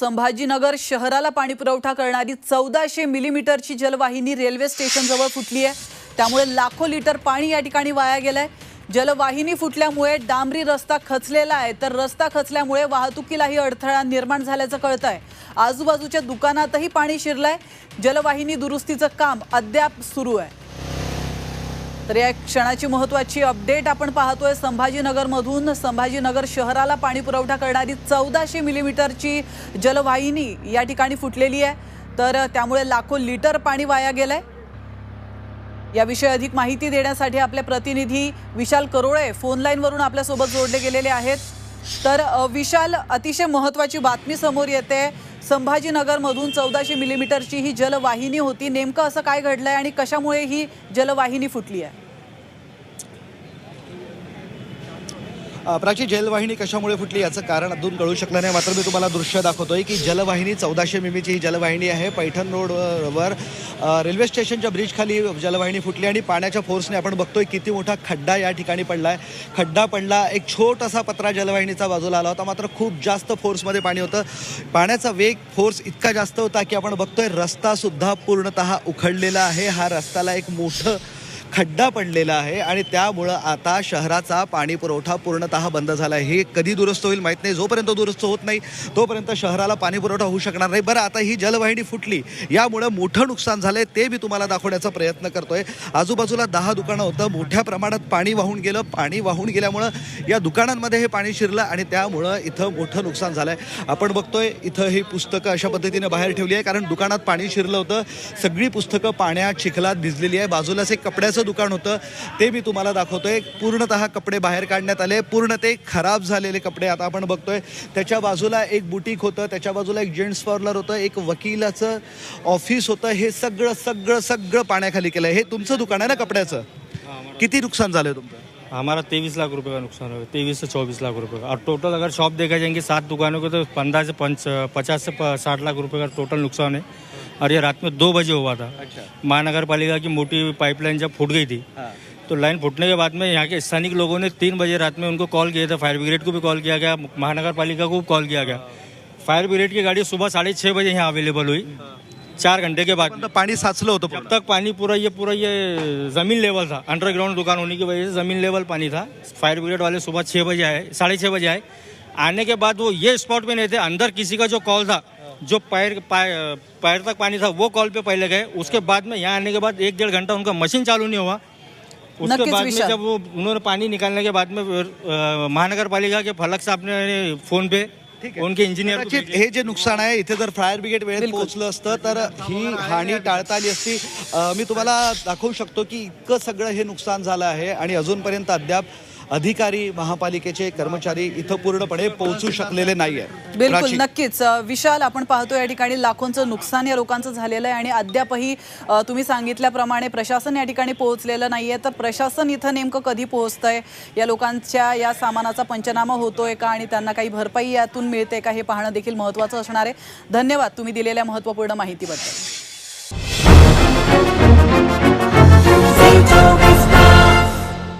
संभाजीनगर शहराला पाणी पुरवठा करणारी चौदाशे मिलीमीटरची जलवाहिनी रेल्वे स्टेशनजवळ फुटली आहे. त्यामुळे लाखो लिटर पाणी या ठिकाणी वाया गेलंय. जलवाहिनी फुटल्यामुळे डांबरी रस्ता खचलेला आहे. तर रस्ता खचल्यामुळे वाहतुकीलाही अडथळा निर्माण झाल्याचं कळत आहे आजूबाजूच्या दुकानातही पाणी शिरलंय. जलवाहिनी दुरुस्तीचं काम अद्याप सुरू आहे. तर या क्षणाची महत्वाची अपडेट आपण पाहतोय. संभाजीनगरमधून संभाजीनगर शहराला पाणी पुरवठा करणारी चौदाशे मिलीमीटरची जलवाहिनी या ठिकाणी फुटलेली आहे. तर त्यामुळे लाखो लिटर पाणी वाया गेलंय. याविषयी अधिक माहिती देण्यासाठी आपले प्रतिनिधी विशाल करोळे फोन लाईनवरून आपल्यासोबत जोडले गेलेले आहेत. तर विशाल अतिशय महत्वाची बातमी समोर येते. संभाजीनगरमधून चौदाशे मिलीमीटरची ही जलवाहिनी होती. नेमकं असं काय घडलंय आणि कशामुळे ही जलवाहिनी फुटली आहे? प्राची जलवाहिनी कशामुळे फुटली याचं कारण अजून कळू शकलं नाही. मात्र मी तुम्हाला दृश्य दाखवतोय की जलवाहिनी चौदाशे मिमीची ही जलवाहिनी आहे. पैठण रोडवर रेल्वे स्टेशनच्या ब्रिजखाली जलवाहिनी फुटली आणि पाण्याच्या फोर्सने आपण बघतोय किती मोठा खड्डा या ठिकाणी पडला आहे खड्डा पडला एक छोटासा पत्रा जलवाहिनीचा बाजूला आला होता. मात्र खूप जास्त फोर्समध्ये पाणी होतं. पाण्याचा वेग फोर्स इतका जास्त होता की आपण बघतोय रस्तासुद्धा पूर्णतः उखडलेला आहे. हा रस्त्याला एक मोठं खड्डा पडलेला आहे आणि त्यामुळं आता शहराचा पाणी पुरवठा पूर्णतः बंद झाला आहे हे कधी दुरुस्त होईल माहीत नाही. जोपर्यंत दुरुस्त होत नाही तोपर्यंत शहराला पाणी पुरवठा होऊ शकणार नाही. बरं आता ही जलवाहिनी फुटली. यामुळं मोठं नुकसान झालं आहे ते मी तुम्हाला दाखवण्याचा प्रयत्न करतोय. आजूबाजूला दहा दुकानं होतं. मोठ्या प्रमाणात पाणी वाहून गेलं. पाणी वाहून गेल्यामुळं या दुकानांमध्ये हे पाणी शिरलं आणि त्यामुळं इथं मोठं नुकसान झालं आहे आपण बघतोय इथं ही पुस्तकं अशा पद्धतीने बाहेर ठेवली आहे कारण दुकानात पाणी शिरलं होतं. सगळी पुस्तकं पाण्यात चिखलात भिजलेली आहे. बाजूलाच एक कपड्याचं दुकान होतं ते मी तुम्हाला दाखवतोय. पूर्णतः कपडे बाहेर काढण्यात आले. पूर्ण ते खराब झालेले कपडे आता आपण बघतोय. त्याच्या बाजूला एक बुटीक होतं त्याच्या बाजूला एक जेंट्स पार्लर होतं एक वकिलाचं ऑफिस होतं. हे सगळं सगळं सगळं पाण्याखाली केलं हे तुमचं दुकान आहे ना कपड्याचं? किती नुकसान झालंय तुमचं? हमारा तेईस लाख रुपए का नुकसान होगा तेईस से चौबीस लाख रुपए का। और टोटल अगर शॉप देखा जाएँगे सात दुकानों को तो पंद्रह से पंच पचास से साठ लाख रुपए का टोटल नुकसान है। और ये रात में दो बजे हुआ था। अच्छा। महानगर पालिका की मोटी पाइपलाइन जब फूट गई थी हाँ। तो लाइन फूटने के बाद में यहाँ के स्थानिक लोगों ने तीन बजे रात में उनको कॉल किया था फायर ब्रिगेड को भी कॉल किया गया महानगर पालिका को भी कॉल किया गया। फायर ब्रिगेड की गाड़ी सुबह साढ़े छः बजे यहाँ अवेलेबल हुई। चार घंटे के बाद। पण पाणी साचलं होतं जब. तक पानी पूरा ये पूरा ये ज़मीन लेवल था. अंडरग्राउंड दुकान होने की वजह से ज़मीन लेवल पानी था. फायर ब्रिगेड वाले सुबह छः बजे आए साढ़े छः बजे आए। आने के बाद वो ये स्पॉट पे नहीं थे अंदर किसी का जो कॉल था जो पैर पैर पैर तक पानी था वो कॉल पे पहले गए। उसके बाद में यहाँ आने के बाद एक डेढ़ घंटा उनका मशीन चालू नहीं हुआ। उसके बाद में जब वो उन्होंने पानी निकालने के बाद में महानगर पालिका के फलक साहब ने फ़ोन पे ठीक है. उनके इंजीनियर कदाचित हे जे नुकसान आहे इथे जर फायर ब्रिगेड वेळेत. पोहोचलं असतं तर ही हानी टाळता आली असती अ, मी तुम्हाला दाखवू शकतो की इतकं सगळं हे नुकसान झालं आहे आणि अजूनपर्यंत अद्याप अधिकारी महापालिकेचे कर्मचारी इथं पूर्णपणे पोहोचू शकलेले नाहीये. बिलकुल नक्कीच. विशाल आपण पाहतो या ठिकाणी लाखोंचं नुकसान या लोकांचं झालेलं आहे आणि अद्यापही तुम्ही सांगितल्याप्रमाणे प्रशासन या ठिकाणी पोहोचलेलं नाहीये. तर प्रशासन इथं नेमकं कधी पोहोचतंय? या लोकांच्या या सामानाचा पंचनामा होतोय का आणि त्यांना काही भरपाई यातून मिळते का? हे पाहणं देखील महत्त्वाचं असणार आहे. धन्यवाद तुम्ही दिलेल्या महत्त्वपूर्ण माहितीबद्दल.